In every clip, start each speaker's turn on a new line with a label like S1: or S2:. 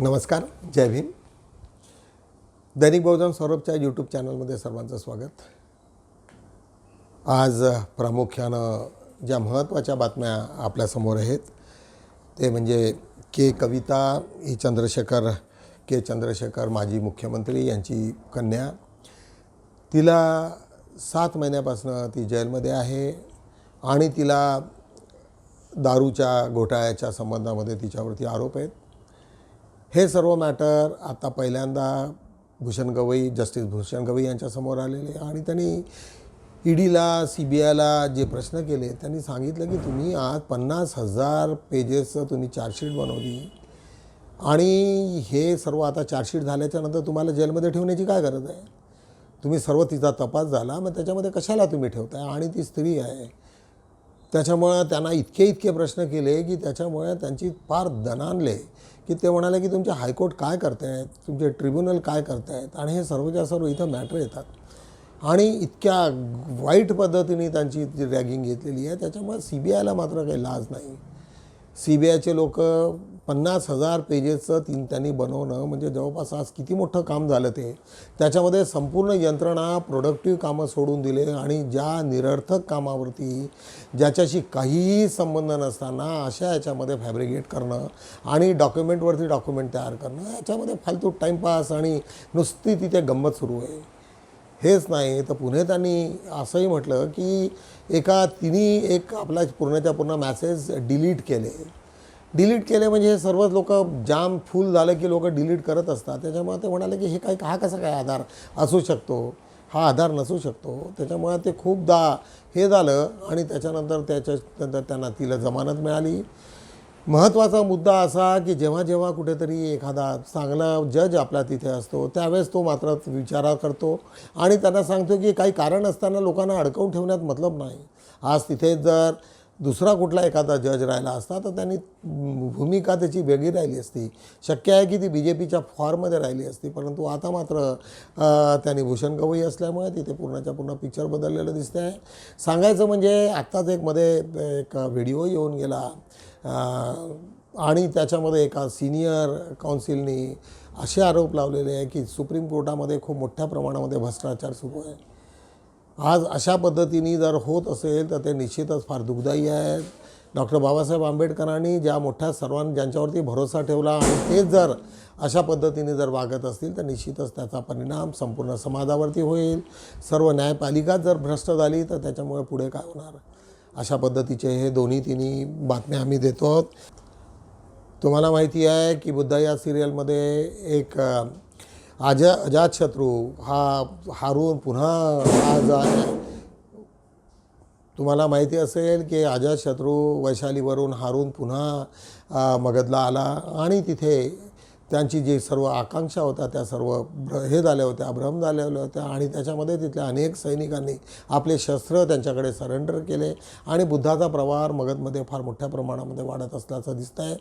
S1: नमस्कार जय भीम. दैनिक बहुजन सौरभच्या यूट्यूब चॅनलमध्ये सर्वांचं स्वागत. आज प्रामुख्यानं ज्या महत्त्वाच्या बातम्या आपल्यासमोर आहेत ते म्हणजे के कविता ही चंद्रशेखर के चंद्रशेखर माजी मुख्यमंत्री यांची कन्या. तिला सात महिन्यापासून ती जेलमध्ये आहे आणि तिला दारूच्या घोटाळ्याच्या संबंधामध्ये तिच्यावरती आरोप आहेत. हे सर्व मॅटर आता पहिल्यांदा भूषण गवई जस्टिस भूषण गवई यांच्यासमोर आलेले आणि त्यांनी ईडीला सी बी आयला जे प्रश्न केले त्यांनी सांगितलं की तुम्ही आज पन्नास हजार पेजेसचं तुम्ही चार्जशीट बनवली. आणि हे सर्व आता चार्जशीट झाल्याच्यानंतर तुम्हाला जेलमध्ये ठेवण्याची काय गरज आहे? तुम्ही सर्व तिचा तपास झाला मग त्याच्यामध्ये कशाला तुम्ही ठेवताय? आणि ती स्त्री आहे. त्याच्यामुळं त्यांना इतके इतके प्रश्न केले की त्याच्यामुळे त्यांची फार दणानले की ते म्हणाले की तुमचे हायकोर्ट काय करतायत तुमचे ट्रिब्युनल काय करतायत आणि हे सर्वच्या सर्व इथं मॅटर येतात. आणि इतक्या वाईट पद्धतीने त्यांची जी रॅगिंग घेतलेली आहे त्याच्यामुळे सी बी आयला मात्र काही लाज नाही. सी बी आयचे लोक पन्नास हजार पेजेसचं तीन त्यांनी बनवणं म्हणजे जवळपास आज किती मोठं काम झालं ते. त्याच्यामध्ये संपूर्ण यंत्रणा प्रोडक्टिव्ह कामं सोडून दिले आणि ज्या निरर्थक कामावरती ज्याच्याशी काहीही संबंध नसताना अशा याच्यामध्ये फॅब्रिकेट करणं आणि डॉक्युमेंटवरती डॉक्युमेंट तयार करणं याच्यामध्ये फालतू टाईमपास आणि नुसती तिथे गंमत सुरू आहे. हेच नाही तर पुणे त्यांनी असंही म्हटलं की एका तिन्ही एक आपला पूर्णच्या पूर्ण मॅसेज डिलीट केले. डिलीट केले म्हणजे हे सर्वच लोक जाम फुल झालं की लोक डिलीट करत असतात. त्याच्यामुळे ते म्हणाले की हे काय हा कसा काय आधार असू शकतो? हा आधार नसू शकतो. त्याच्यामुळे ते खूपदा हे झालं आणि त्याच्यानंतर त्याच्यानंतर त्यांना तिला जमानत मिळाली. महत्त्वाचा मुद्दा असा की जेव्हा जेव्हा कुठेतरी एखादा चांगला जज आपला तिथे असतो त्यावेळेस तो मात्र विचारा करतो आणि त्यांना सांगतो की काही कारण असताना लोकांना अडकवून ठेवण्यात मतलब नाही. आज तिथे जर दुसरा कुठला एखादा जज राहिला असता तर त्यांनी भूमिका त्याची वेगळी राहिली असती. शक्य आहे की ती बी जे पीच्या फॉर्ममध्ये राहिली असती परंतु आता मात्र त्यांनी भूषण गवई असल्यामुळे तिथे पूर्णच्या पूर्ण पिक्चर बदललेलं दिसतं आहे सांगायचं म्हणजे आत्ताच एक मध्ये एक व्हिडिओ येऊन गेला. आणि त्याच्यामध्ये एका सिनियर काउन्सिलनी असे आरोप लावलेले आहे की सुप्रीम कोर्टामध्ये खूप मोठ्या प्रमाणामध्ये भ्रष्टाचार सुरू आहे. आज अशा पद्धतीने जर होत असेल तर ते निश्चितच फार दुःखदायी आहेत डॉक्टर बाबासाहेब आंबेडकरांनी ज्या मोठ्या सर्वांनी ज्यांच्यावरती भरोसा ठेवला आणि तेच जर अशा पद्धतीने जर वागत असतील तर निश्चितच त्याचा परिणाम संपूर्ण समाजावरती होईल. सर्व न्यायपालिकाच जर भ्रष्ट झाली तर त्याच्यामुळे पुढे काय होणार? अशा पद्धतीचे हे दोन्ही तिन्ही बातम्या आम्ही देतो आहोत. तुम्हाला माहिती आहे की बुद्धा या सिरियलमध्ये एक आजा अजातशत्रू हा हारून पुन्हा आज तुम्हाला माहिती असेल की अजातशत्रू वैशालीवरून हारून पुन्हा मगधला आला आणि तिथे त्यांची जी सर्व आकांक्षा होत्या त्या सर्व भ्र हे झाल्या होत्या भ्रम झालेल्या होत्या आणि त्याच्यामध्ये तिथल्या अनेक सैनिकांनी आपले शस्त्र त्यांच्याकडे सरेंडर केले आणि बुद्धाचा प्रवार मगधमध्ये फार मोठ्या प्रमाणामध्ये वाढत असल्याचं दिसतं आहे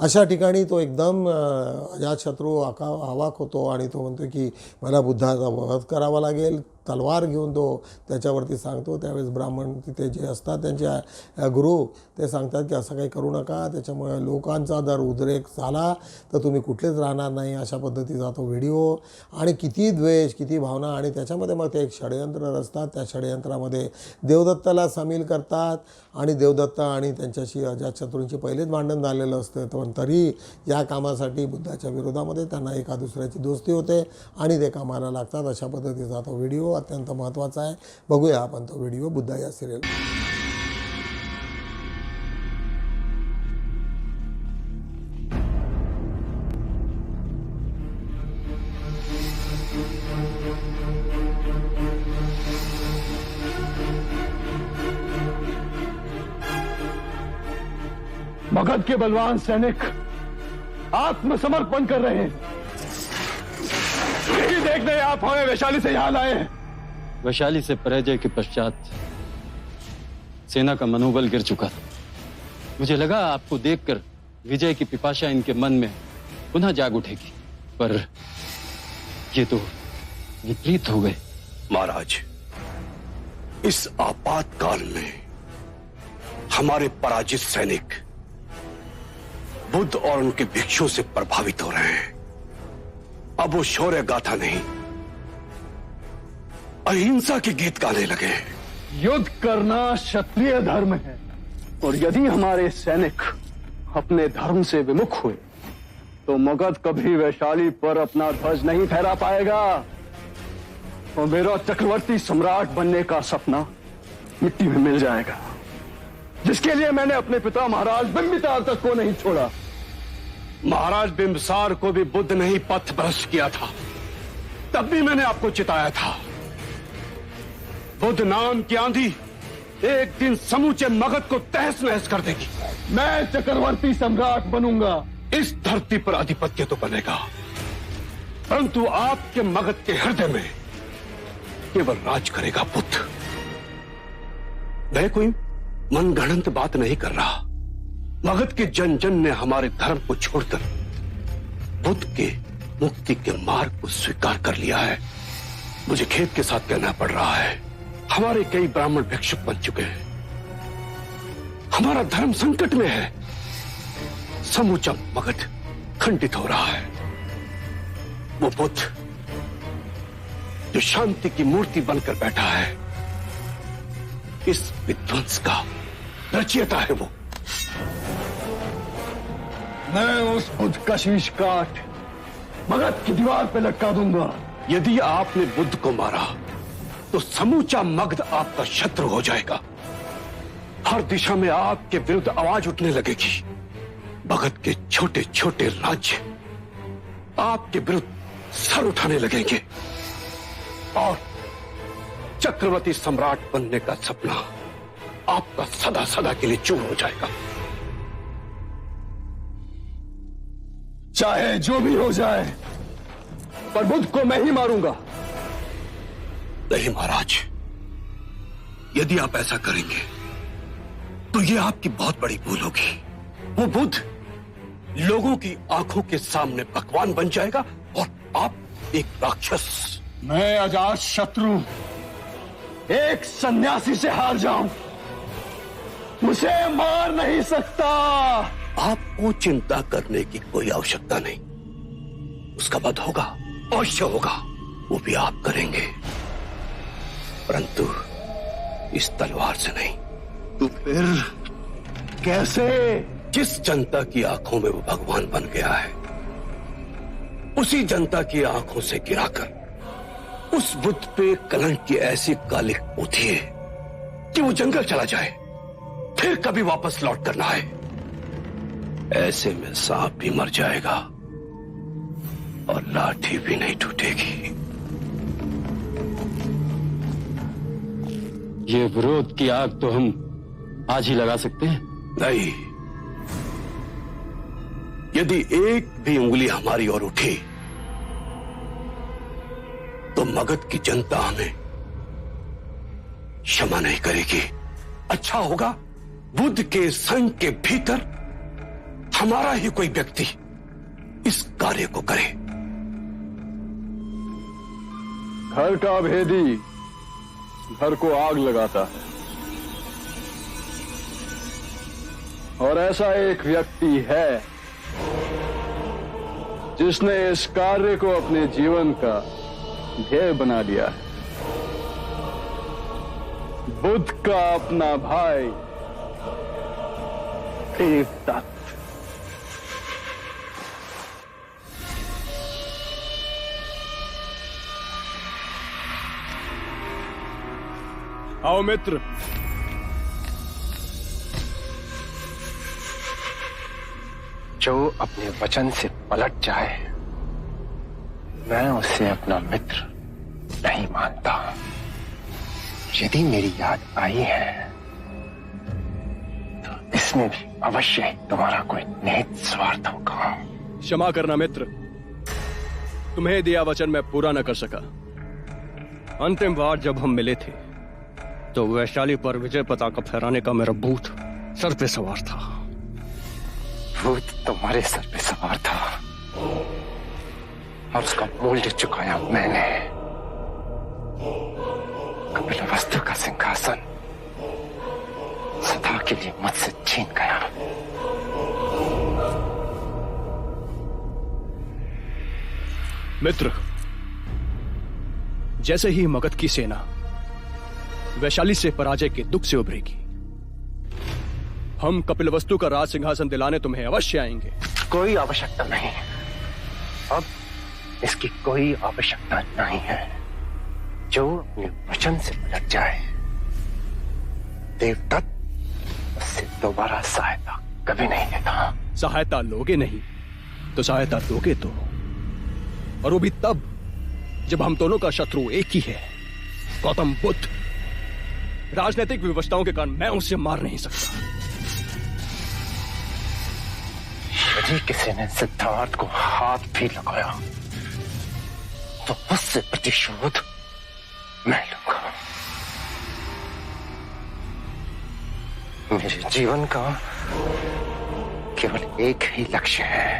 S1: अशा ठिकाणी तो एकदम या अजातशत्रू आका आवाक होतो आणि तो म्हणतो की मला बुद्धाचा वध करावा लागेल. तलवार घेऊन तो त्याच्यावरती सांगतो. त्यावेळेस ब्राह्मण तिथे जे असतात त्यांचे गुरु ते सांगतात की असं काही करू नका त्याच्यामुळे लोकांचा जर उद्रेक झाला तर तुम्ही कुठलेच राहणार नाही अशा पद्धतीचा तो व्हिडिओ. आणि किती द्वेष किती भावना आणि त्याच्यामध्ये मग ते एक षडयंत्र रचतात. त्या षडयंत्रामध्ये देवदत्ताला सामील करतात आणि देवदत्त आणि त्यांच्याशी अजातशत्रूंची पहिलेच भांडण झालेलं असतं. पण तरी या कामासाठी बुद्धाच्या विरोधामध्ये त्यांना एका दुसऱ्याची दोस्ती होते आणि ते कामाला लागतात अशा पद्धतीचा तो व्हिडिओ. अत्यंत महत्त्वाचा आहे. बघूया आपण तो व्हिडिओ बुद्धा या सिरियल
S2: भगत के बलवान सैनिक आत्मसमर्पण कर रहे हैं। यही देखने आप हमें वैशाली से यहां लाए हैं।
S3: वैशाली से पराजय के पश्चात सेना का मनोबल गिर चुका था। मुझे लगा आपको देखकर विजय की पिपाशा इनके मन में पुनः जाग उठेगी। पर ये तो विपरीत हो गए।
S4: महाराज, इस आपातकाल में हमारे पराजित सैनिक बुद्ध और उनके भिक्षुओं से प्रभावित हो रहे हैं। अब वो शौर्य गाथा नहीं अहिंसा के गीत गाने लगे।
S2: युद्ध करना क्षत्रिय धर्म है। और यदि हमारे सैनिक अपने धर्म से विमुख हुए तो मगध कभी वैशाली पर अपना ध्वज नहीं फहरा पाएगा। और मेरा चक्रवर्ती सम्राट बनने का सपना मिट्टी में मिल जाएगा। जिसके लिए मैंने अपने पिता महाराज बिंबिसार तक को नहीं छोड़ा।
S4: महाराज बिंबसार को भी बुद्ध नहीं पथ भ्रष्ट किया था। तब भी मैंने आपको चिताया था। बुद्ध नाम की आंधी एक दिन समूचे मगध को तहस नहस कर देगी।
S2: मैं चक्रवर्ती सम्राट बनूँगा।
S4: इस धरती पर आधिपत्य तो बनेगा। परंतु आपके मगध के हृदय में केवल राज करेगा बुद्ध। मैं कोई मनगढ़ंत बात नहीं कर रहा। मगध के जन जन ने हमारे धर्म को छोड़कर बुद्ध के मुक्ति के मार्ग को स्वीकार कर लिया है। मुझे खेत के साथ कहना पड़ रहा है। हमारे कई ब्राह्मण भिक्षुक बन चुके हैं। हमारा धर्म संकट में है। समूचा मगध खंडित हो रहा है। वो बुद्ध जो शांति की मूर्ति बनकर बैठा है, इस विध्वंस का रचयिता है वो।
S2: मैं उस बुद्ध का शीश काट, मगध की दीवार पे लटका दूँगा।
S4: यदि आपने बुद्ध को मारा तो समूचा मगध आपका शत्रु हो जाएगा। हर दिशा में आपके विरुद्ध आवाज़ उठने लगेगी। भगत के छोटे छोटे राज्य आपके विरुद्ध सर उठाने लगेंगे। और चक्रवर्ती सम्राट बनने का सपना आपका सदा सदा के लिए चूर हो जाएगा।
S2: चाहे जो भी हो जाए पर बुद्ध को मैं ही मारूँगा।
S4: नहीं महाराज। यदि आप ऐसा करेंगे तो यह आपकी बहुत बड़ी भूल होगी। वो बुद्ध लोगों की आँखों के सामने पकवान बन जाएगा और आप एक राक्षस।
S2: मैं अजात शत्रु एक सन्यासी से हार जाऊँ। मुझे मार नहीं सकता।
S4: आपको चिंता करने की कोई आवश्यकता नहीं। उसका वध होगा अवश्य होगा। वो भी आप करेंगे। परंतु इस तलवार से नहीं।
S2: तो फिर कैसे?
S4: जिस जनता की आँखों में वो भगवान बन गया है उसी जनता की आँखों से गिराकर उस बुद्ध पे कलंक की ऐसी कालिक होती है कि वो जंगल चला जाए फिर कभी वापस लौट कर ना आए ऐसे में सांप भी मर जाएगा और लाठी भी नहीं टूटेगी।
S3: ये विरोध की आग तो हम आज ही लगा सकते हैं।
S4: नहीं। यदि एक भी उंगली हमारी ओर उठी तो मगध की जनता हमें क्षमा नहीं करेगी। अच्छा होगा बुद्ध के संघ के भीतर हमारा ही कोई व्यक्ति इस कार्य को करे।
S2: घर का भेदी घर को आग लगाता है। और ऐसा एक व्यक्ति है जिसने इस कार्य को अपने जीवन का ध्येय बना लिया है। बुद्ध का अपना भाई देवदत्त आओ मित्र।
S5: जो अपने वचन से पलट जाए मैं उसे अपना मित्र नहीं मानता। यदि मेरी याद आई है तो इसमें भी अवश्य तुम्हारा कोई निहित स्वार्थ होगा।
S2: क्षमा करना मित्र। तुम्हें दिया वचन मैं पूरा न कर सका। अंतिम बार जब हम मिले थे तो वैशाली पर विजय पताका फहराने का मेरा भूत सर पे सवार था।
S5: भूत तुम्हारे सर पे सवार था। और उसका मोल चुकाया मैंने। कपिल वस्तु का सिंहासन सदा के लिए मत से छीन गया।
S2: मित्र जैसे ही मगध की सेना वैशाली से पराजय के दुख से उभरेगी। हम कपिल वस्तु का राज सिंहासन दिलाने तुम्हें अवश्य आएँगे।
S5: कोई आवश्यकता नहीं है। अब इसकी कोई आवश्यकता नहीं है। जो अपने वचन से पलट जाए देवदत्त उससे दोबारा सहायता कभी नहीं देता।
S2: सहायता लोगे नहीं तो सहायता दोगे तो। और वो भी तब जब हम दोनों का शत्रु एक ही है गौतम बुद्ध। राजनीतिक विवशताओं के कारण मैं उसे मार नहीं सकता।
S5: यदि किसी ने सिद्धार्थ को हाथ भी लगाया तो उससे प्रतिशोध मैं लूँगा। मेरे जीवन का केवल एक ही लक्ष्य है,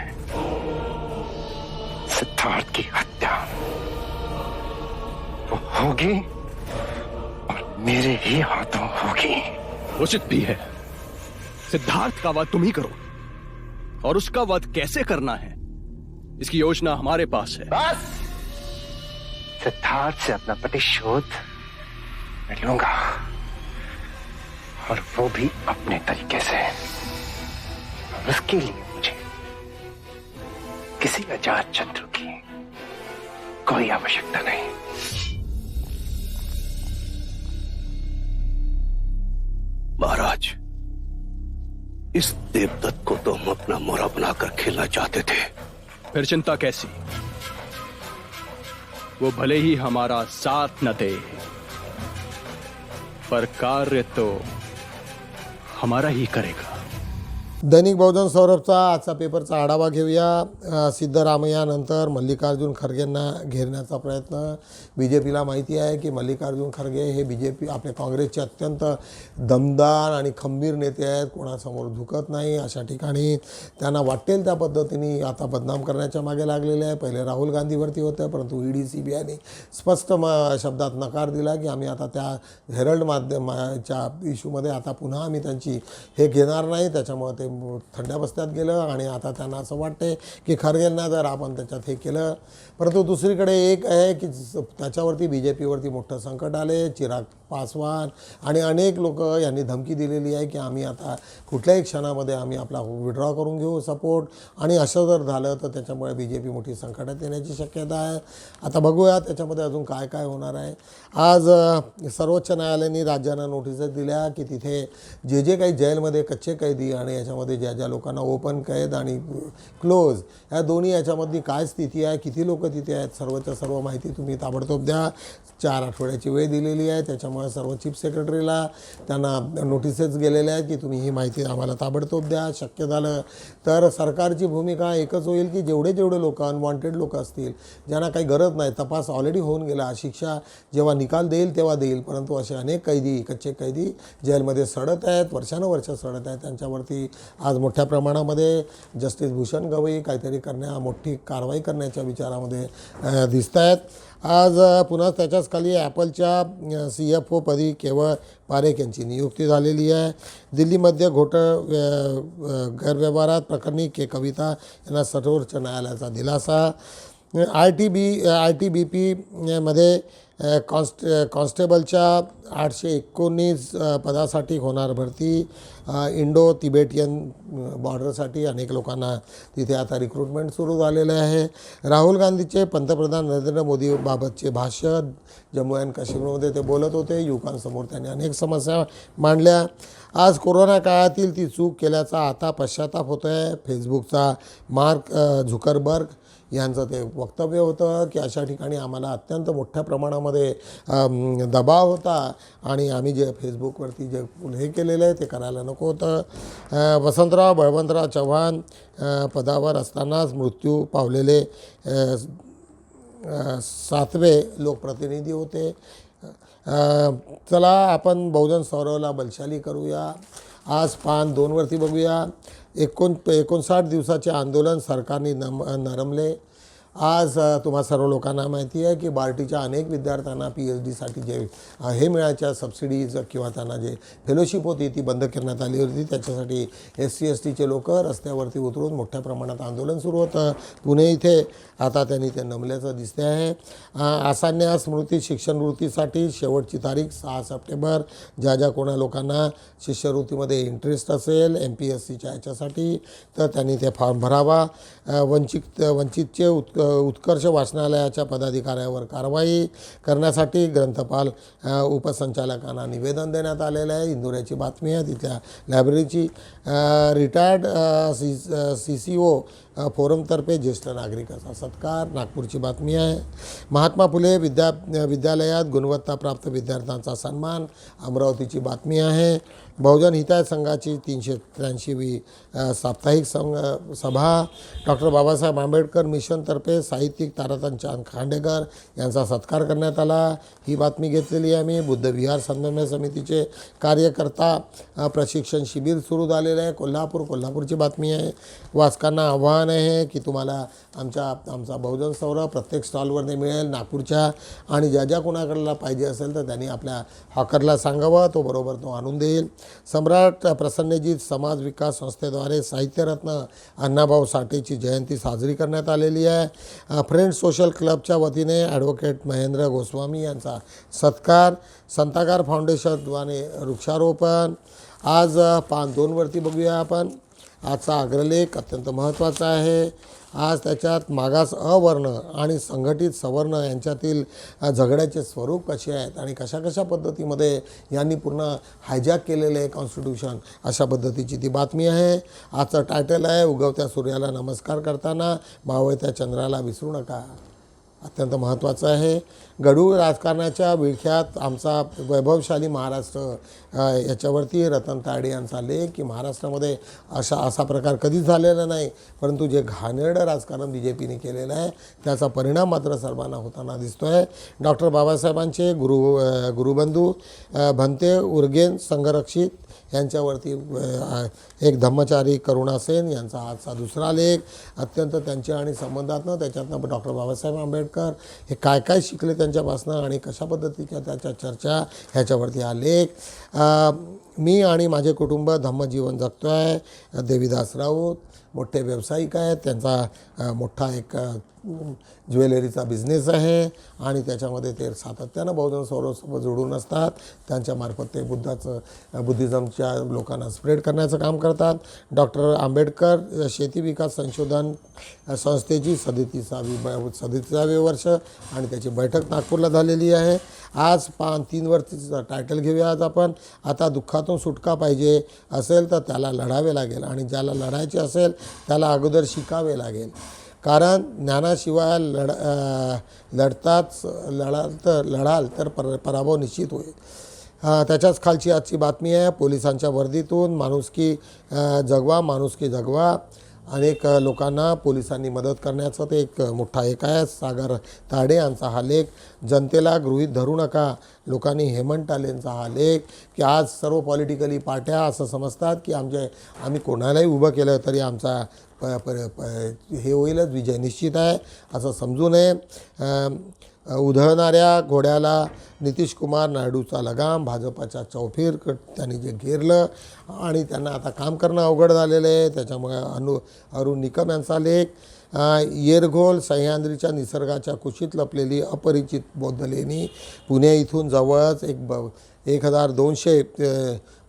S5: सिद्धार्थ की हत्या। वो होगी मेरे ही हाथों होगी।
S2: उचित भी है। सिद्धार्थ का वध तुम ही करो। और उसका वध कैसे करना है इसकी योजना हमारे पास है।
S5: बस! सिद्धार्थ से अपना प्रतिशोध मैं लूँगा। और वो भी अपने तरीके से। और उसके लिए मुझे किसी अजात चंद्र की कोई आवश्यकता नहीं।
S4: इस देवदत्त को तो हम अपना मोरा बनाकर खेलना चाहते थे।
S2: फिर चिंता कैसी? वो भले ही हमारा साथ न दे, पर कार्य तो हमारा ही करेगा।
S1: दैनिक बहुजन सौरभचा आजचा पेपरचा आढावा घेऊया. सिद्धरामय्यानंतर मल्लिकार्जुन खरगेंना घेरण्याचा प्रयत्न. बी जे पीला माहिती आहे की मल्लिकार्जुन खरगे हे बी जे पी आपल्या काँग्रेसचे अत्यंत दमदार आणि खंबीर नेते आहेत. कोणासमोर झुकत नाही अशा ठिकाणी. त्यांना वाटेल त्या पद्धतीने आता बदनाम करण्याच्या मागे लागलेले आहे. पहिले राहुल गांधीवरती होतं परंतु ई डी सी बी आयने स्पष्ट म शब्दात नकार दिला की आम्ही आता त्या हेरल्ड माध्यमाच्या इश्यूमध्ये आता पुन्हा आम्ही त्यांची हे घेणार नाही. त्याच्यामुळे ते थंड्या बस्त्यात गेलं आणि आता त्यांना असं वाटते की खरगेंना जर आपण त्याच्यात हे केलं. परंतु दुसरीकडे एक आहे की त्याच्यावरती बी जे पीवरती मोठं संकट आले चिराग पासवान आणि अनेक लोक यांनी धमकी दिलेली आहे की आम्ही आता कुठल्याही क्षणामध्ये आम्ही आपला विड्रॉ करून घेऊ सपोर्ट आणि असं जर झालं तर त्याच्यामुळे बी जे पी मोठी संकटात येण्याची शक्यता आहे. आता बघूया त्याच्यामध्ये अजून काय काय होणार आहे. आज सर्वोच्च न्यायालयाने राज्यांना नोटिसेस दिल्या की तिथे जे जे काही जेलमध्ये कच्चे कैदी आणि याच्यामध्ये ज्या ज्या लोकांना ओपन कैद आणि क्लोज या दोन्ही याच्यामधली काय स्थिती आहे? किती लोक तिथे आहेत? सर्वच्या सर्व माहिती तुम्ही ताबडतोब द्या. चार आठवड्याची वेळ दिलेली आहे. त्याच्यामुळे सर्व चीफ सेक्रेटरीला त्यांना नोटिसेस गेलेल्या आहेत की तुम्ही ही माहिती आम्हाला ताबडतोब द्या. शक्य झालं तर सरकारची भूमिका एकच होईल की जेवढे जेवढे लोक अनवॉन्टेड लोक असतील ज्यांना काही गरज नाही तपास ऑलरेडी होऊन गेला. शिक्षा जेव्हा निकाल देईल तेव्हा देईल. परंतु असे अनेक कैदी कच्चे कैदी जेलमध्ये सडत आहेत वर्षानुवर्ष सडत आहेत. त्यांच्यावरती आज मोठ्या प्रमाणामध्ये जस्टिस भूषण गवई काहीतरी करण्या मोठी कारवाई करण्याच्या विचारामध्ये दिसत आहेत आज पुन्हा त्याच्याच खाली ॲपलच्या सी एफ ओपदी केवळ पारेख यांची नियुक्ती झालेली आहे. दिल्लीमध्ये घोटाळ गैरव्यवहारात प्रकरणी के कविता यांना सर्वोच्च न्यायालयाचा दिलासा. I T B I T B पीमध्ये कॉन्स्ट कॉन्स्टेबलच्या आठशे एकोणीस पदासाठी होणार भरती. इंडो तिबेटियन बॉर्डरसाठी अनेक लोकांना तिथे आता रिक्रुटमेंट सुरू झालेले आहे. राहुल गांधीचे पंतप्रधान नरेंद्र मोदीबाबतचे भाष्य जम्मू अँड काश्मीरमध्ये ते बोलत होते. युवकांसमोर त्यांनी अनेक समस्या मांडल्या. आज कोरोना काळातील ती चूक केल्याचा आता पश्चाताप होतो आहे फेसबुकचा मार्क झुकरबर्ग यांचं ते वक्तव्य होतं की अशा ठिकाणी आम्हाला अत्यंत मोठ्या प्रमाणामध्ये दबाव होता आणि आम्ही जे फेसबुकवरती जे हे केलेलं आहे ते करायला नको होतं. वसंतराव बळवंतराव चव्हाण पदावर असतानाच मृत्यू पावलेले सातवे लोकप्रतिनिधी होते. चला आपण बहुजन सौरवला बलशाली करूया. आज पान दोनवरती बघूया. एकोण एकोणसाठ दिवसाचे आंदोलन सरकारने नम नरमले. आज तुम्हा सर्व लोकांना माहिती आहे की बार्टीच्या अनेक विद्यार्थ्यांना पी एच डीसाठी जे हे मिळायच्या सबसिडीज किंवा त्यांना जे फेलोशिप होती ती बंद करण्यात आली होती. त्याच्यासाठी एस सी एस टीचे लोक रस्त्यावरती उतरून मोठ्या प्रमाणात आंदोलन सुरू होतं पुणे इथे. आता त्यांनी ते नमल्याचं दिसते आहे. आसान्या स्मृती शिक्षणवृत्तीसाठी शेवटची तारीख सहा सप्टेंबर. ज्या ज्या कोणा लोकांना शिष्यवृत्तीमध्ये इंटरेस्ट असेल एम पी एस सीच्या याच्यासाठी तर त्यांनी ते फॉर्म भरावा. वंचित वंचितचे उत्क उत्कर्ष वाचनालयाच्या पदाधिकाऱ्यावर कारवाई करण्यासाठी ग्रंथपाल उपसंचालकांना निवेदन देण्यात आलेलं आहे. इंदोऱ्याची बातमी आहे. तिथल्या लायब्ररीची retired C C C O फोरमतर्फे ज्येष्ठ नागरिकाचा सत्कार. नागपूरची बातमी आहे. महात्मा फुले विद्या विद्यालयात गुणवत्ताप्राप्त विद्यार्थ्यांचा सन्मान. अमरावतीची बातमी आहे. बहुजन हिताय संघाची तीनशे त्र्याऐंशीवी साप्ताहिक संघ सभा. डॉक्टर बाबासाहेब आंबेडकर मिशनतर्फे साहित्यिक तारातन चांद खांडेकर यांचा सत्कार करण्यात आला. ही बातमी घेतलेली आहे मी. बुद्ध विहार समितीचे कार्यकर्ता प्रशिक्षण शिबिर सुरू झालेलं आहे. कोल्हापूर कोल्हापूरची बातमी आहे. वाचकांना आव्हान आहे की तुम्हाला आमच्या आमचा बहुजन सौरभ प्रत्येक स्टॉलवरती मिळेल नागपूरच्या आणि ज्या ज्या कोणाकडला पाहिजे असेल तर त्यांनी आपल्या हॉकरला सांगावं तो बरोबर तो आणून देईल. सम्राट प्रसन्नजीत समाज विकास संस्थेद्वारे साहित्यरत्न अण्णाभाऊ साठेची जयंती साजरी करण्यात आलेली आहे. फ्रेंड्स सोशल क्लबच्या वतीने ॲडव्होकेट महेंद्र गोस्वामी यांचा सत्कार संताकार फाउंडेशनद्वारे वृक्षारोपण. आज पान दोनवरती बघूया आपण. आजचा अग्रलेख अत्यंत महत्त्वाचा आहे. आज त्याच्यात मागास अवर्ण आणि संघटित सवर्ण यांच्यातील झगड्याचे स्वरूप कसे आहेत आणि कशा कशा पद्धतीमध्ये यांनी पूर्ण हायजॅक केलेले आहे कॉन्स्टिट्यूशन अशा पद्धतीची ती बातमी आहे. आजचं टायटल आहे उगवत्या सूर्याला नमस्कार करताना मावळत्या चंद्राला विसरू नका. अत्यंत महत्त्वाचं आहे. गडू राजकारणाच्या विळख्यात आमचा वैभवशाली महाराष्ट्र याच्यावरती रतन ताडे यांचा लेख की महाराष्ट्रामध्ये अशा असा प्रकार कधीच झालेला नाही. परंतु जे घाणेरडं राजकारण बी जे पीने केलेलं आहे त्याचा परिणाम मात्र सर्वांना होताना दिसतो आहे डॉक्टर बाबासाहेबांचे गुरु गुरुबंधू भंते उर्गेन संघरक्षित यांच्यावरती एक धम्मचारी करुणा सेन यांचा आजचा दुसरा लेख. अत्यंत त्यांच्या आणि संबंधातनं त्याच्यातनं डॉक्टर बाबासाहेब आंबेडकर हे काय काय शिकले त्यांच्यापासनं आणि कशा पद्धतीच्या त्याच्या चर्चा ह्याच्यावरती हा लेख मी आणि माझे कुटुंब धम्मजीवन जगतो आहे देवीदास राऊत मोठे व्यावसायिक आहेत त्यांचा मोठा एक ज्वेलरीचा बिझनेस आहे आणि त्याच्यामध्ये ते सातत्यानं बहुजन सौरसोबत जोडून असतात. त्यांच्यामार्फत ते बुद्धाचं बुद्धिझमच्या लोकांना स्प्रेड करण्याचं काम करतात. डॉक्टर आंबेडकर शेती विकास संशोधन संस्थेची सदतीसावी ब सदतीसावे वर्ष आणि त्याची बैठक नागपूरला झालेली आहे. आज पान तीन वर्षीचं टायटल घेऊया आज आपण. आता दुःखातून सुटका पाहिजे असेल तर त्याला लढावे लागेल आणि ज्याला लढायचे असेल त्याला अगोदर शिकावे लागेल. कारण ज्ञानाशिवाय लढ लढताच लढाल तर लढाल तर पर पराभव निश्चित होईल. त्याच्याच खालची आजची बातमी आहे पोलिसांच्या वर्दीतून माणुसकी जगवा माणुसकी जगवा. अनेक लोकांना पोलिसांनी मदत करण्याचं ते एक मोठा एक आहे. सागर ताडे यांचा हा लेख जनतेला गृहीत धरू नका. लोकांनी हेमंत टालेंचा हा लेख की आज सर्व पॉलिटिकली पार्ट्या असं समजतात की आमचे आम्ही कोणालाही उभं केलं तरी आमचा प प प हे होईलच विजय निश्चित आहे असं समजू नये. उधळणाऱ्या घोड्याला नितीश कुमार नायडूचा लगाम भाजपाच्या चौफेर त्यांनी जे घेरलं आणि त्यांना आता काम करणं अवघड झालेलं आहे. त्याच्यामुळे अनु अरुण निकम यांचा लेख येरघोल सह्याद्रीच्या निसर्गाच्या कुशीत लपलेली अपरिचित बौद्ध लेणी पुणे इथून जवळच एक ब एक हजार दोनशे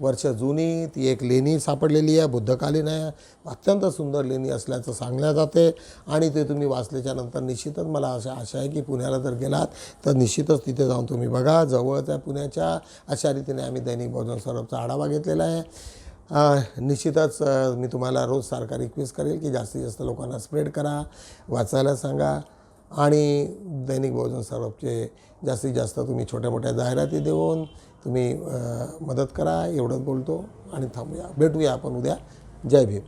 S1: वर्ष जुनी ती एक लेणी सापडलेली आहे बुद्धकालीन आहे. अत्यंत सुंदर लेणी असल्याचं सांगल्या जाते. आणि ते तुम्ही वाचल्याच्या नंतर निश्चितच मला अशा आशा आहे की पुण्याला जर गेलात तर निश्चितच तिथे जाऊन तुम्ही बघा. जवळच आहे पुण्याच्या. अशा रीतीने आम्ही दैनिक भोजन सौरभचा आढावा घेतलेला आहे. निश्चितच मी तुम्हाला रोज सारखा रिक्वेस्ट करेल की जास्तीत जास्त लोकांना स्प्रेड करा वाचायला सांगा. आणि दैनिक भोजन सौरभचे जास्तीत जास्त तुम्ही छोट्या मोठ्या जाहिराती देऊन तुम्ही मदत करा एवढंच बोलतो आणि थांबूया. भेटूया आपण उद्या. जय भीम.